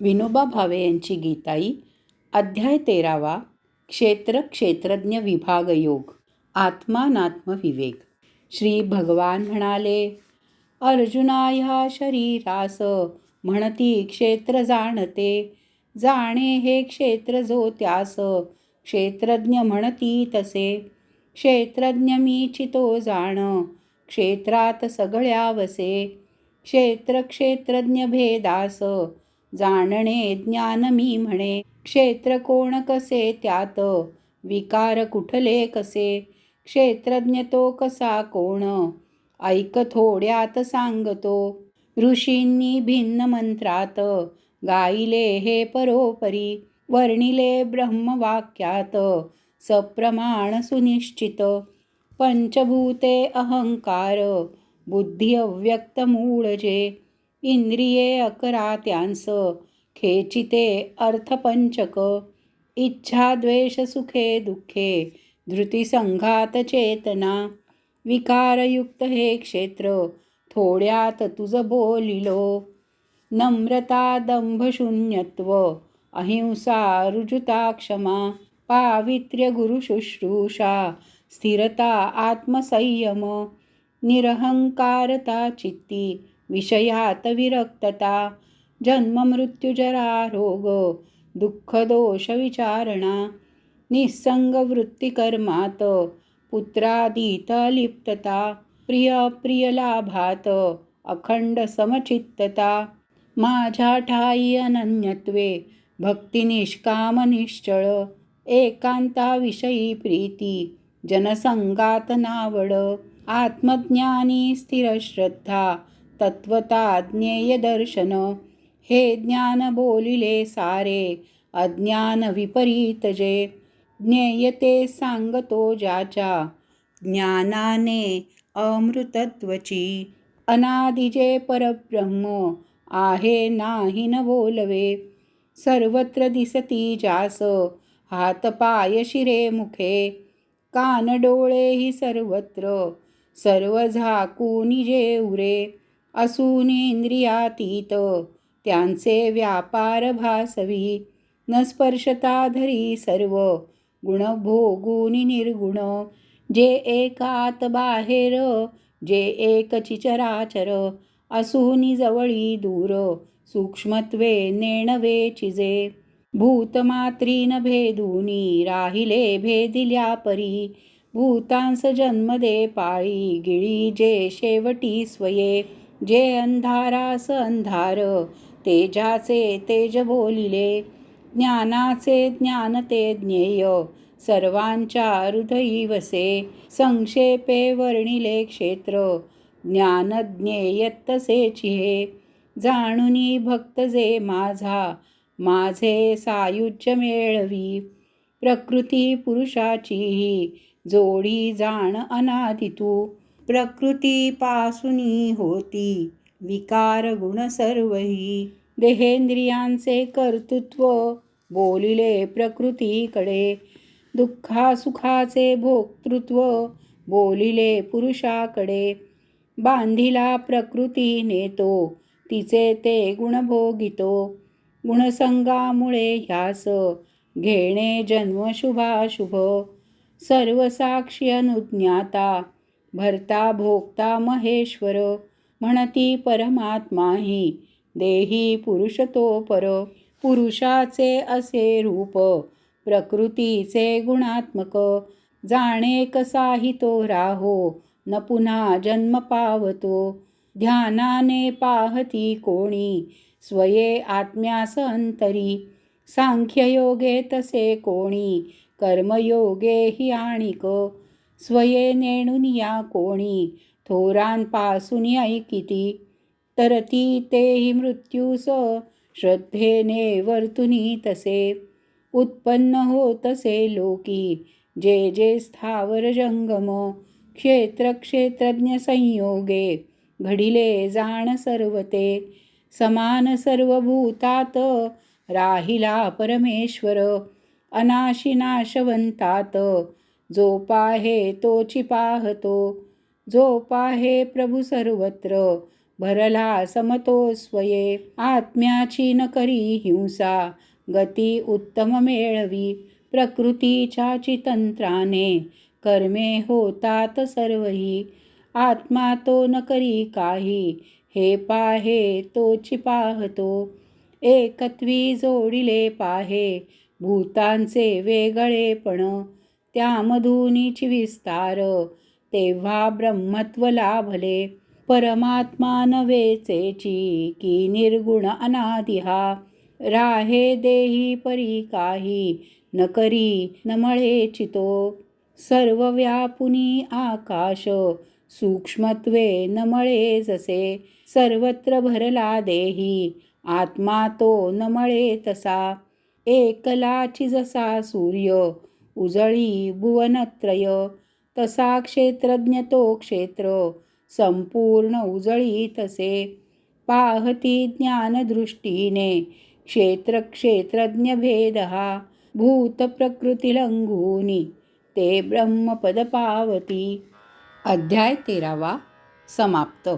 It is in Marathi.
विनोबा भावे यांची गीताई अध्याय तेरावा क्षेत्र क्षेत्रज्ञ विभाग योग आत्मानात्म विवेक श्री भगवान म्हणाले अर्जुना ह्या शरीरास म्हणती क्षेत्र जाणते जाणे हे क्षेत्र जो त्यास क्षेत्रज्ञ म्हणती तसे. क्षेत्रज्ञ मी चितो जाण क्षेत्रात सगळ्या वसे. क्षेत्र क्षेत्रज्ञ भेदास जाणणे ज्ञान मी म्हणे. क्षेत्र कोण कसे त्यात? विकार कुठले कसे? क्षेत्रज्ञ तो कसा कोण? ऐक थोड्यात सांगतो. ऋषींनी भिन्न मंत्रात गाईले हे परोपरी वर्णिले ब्रह्मवाक्यात सप्रमाण सुनिश्चित. पंचभूते अहंकार बुद्धी अव्यक्त मूळ जे इंद्रिये अकरा त्यांस खेचिते अर्थपंचक इच्छा द्वेष सुखे दुःखे धृतीसंघात चेतना विकारयुक्त हे क्षेत्र थोड्यात तुझ बोलिलो नम्रता दंभशून्यत्व अहिंसा रुजुता क्षमा पावित्र्य गुरुशुश्रूषा स्थिरता आत्मसंयम निरहंकारता चित्ती विषयात विरक्तता जन्ममृत्युजरा रोग दुःख दोष विचारणा निसंग वृत्तिकर्मात पुत्रादीत लिप्तता प्रिय प्रिय लाभात अखंड समचित्तता माझ्या ठाई अनन्यत्वे भक्ती निष्काम निश्चळ एकांताविषयी प्रीती जनसंगात नावड आत्मज्ञानी स्थिर श्रद्धा तत्वता ज्ञेय दर्शन हे ज्ञान बोलिले सारे अज्ञान विपरीत जे. ज्ञेयते सांगतो ज्याच्या ज्ञानाने अमृतत्वची. अनादिजे परब्रह्म आहे नाही न बोलवे. सर्वत्र दिसती जास हात पाय शिरे मुखे. कान डोळे ही सर्वत्र सर्व झाकून जे उरे. असून इंद्रियातीत त्यांचे व्यापार भासवी. न स्पर्शता धरी सर्व गुण भोगून निर्गुण. जे एकात बाहेर जे एक चिचराचर. असूनी जवळी दूर सूक्ष्मत्वे नेणवे चिजे. भूतमात्रीन भेदूनी राहिले भेदिल्या परी. भूतांस जन्मदे पाळी गिळी जे शेवटी स्वये. जे अंधारास अंधार तेजाचे तेज बोलिले ज्ञानाचे ज्ञान ते ज्ञेय सर्वांच्या हृदयी वसे संक्षेपे वर्णिले क्षेत्र ज्ञान ज्ञेयतसे चिहे जाणुनी भक्त जे माझा माझे सायुज्य मेळवी प्रकृती पुरुषाचीही जोडी जाण अनादितू. प्रकृतीपासूनी होती. विकार गुण सर्वही. देहेंद्रियांचे कर्तृत्व बोलिले प्रकृतीकडे. दुःखासुखाचे भोक्तृत्व बोलिले पुरुषाकडे. बांधिला प्रकृती नेतो. तिचे ते गुणभोगितो गुणसंगामुळे ह्यास घेणे जन्म शुभाशुभ. सर्व अनुज्ञाता. भरता भोगता महेश्वर म्हणती परमात्माही देही पुरुष तो पर पुरुषाचे असे रूप प्रकृतीचे गुणात्मक. जाणे कसाही तो राहो न पुन्हा जन्म पावतो. ध्यानाने पाहती कोणी स्वये आत्म्यास अंतरी. सांख्ययोगे तसे कोणी कर्मयोगे ही आणिक. स्वये नेणून या कोणी? थोरांपासून ऐकिती तर ती तेही मृत्यूस श्रद्धेने वर्तुनी तसे. उत्पन्न होतसे लोकी. जे जे स्थावर जंगम क्षेत्र क्षेत्रज्ञ संयोगे. घडिले जाण सर्वते. समान सर्वभूतात राहिला परमेश्वर. अनाशी नाशवंतात जो पाहे तोची पाहतो जो पाहे प्रभू सर्वत्र भरला समतो स्वये. आत्म्याची न करी हिंसा गती उत्तम मेळवी प्रकृतीच्या चितंत्राने कर्मे होतात सर्वही आत्मा तो न करी काही. हे पाहे तोची पाहतो एकत्वी जोडिले पाहे भूतांचे वेगळेपण त्यामधूनीच विस्तार तेव्हा ब्रह्मत्व लाभले. परमात्मा नवेचेची की निर्गुण अनादिहा राहे देही परी काही न करी न मळे चितो. सर्व व्यापुनी आकाश सूक्ष्मत्वे न मळे जसे. सर्वत्र भरला देही आत्मा तो न मळे तसा. एकलाची जसा सूर्य उजळी भुवनत्रय. तसा क्षेत्रज्ञ तो क्षेत्र. संपूर्ण उजळी तसे. पाहती ज्ञानदृष्टीने. क्षेत्र क्षेत्रज्ञ भेद हा. भूत प्रकृती लंघूनी. ते ब्रह्मपद पावती. अध्याय तेरावा समाप्त.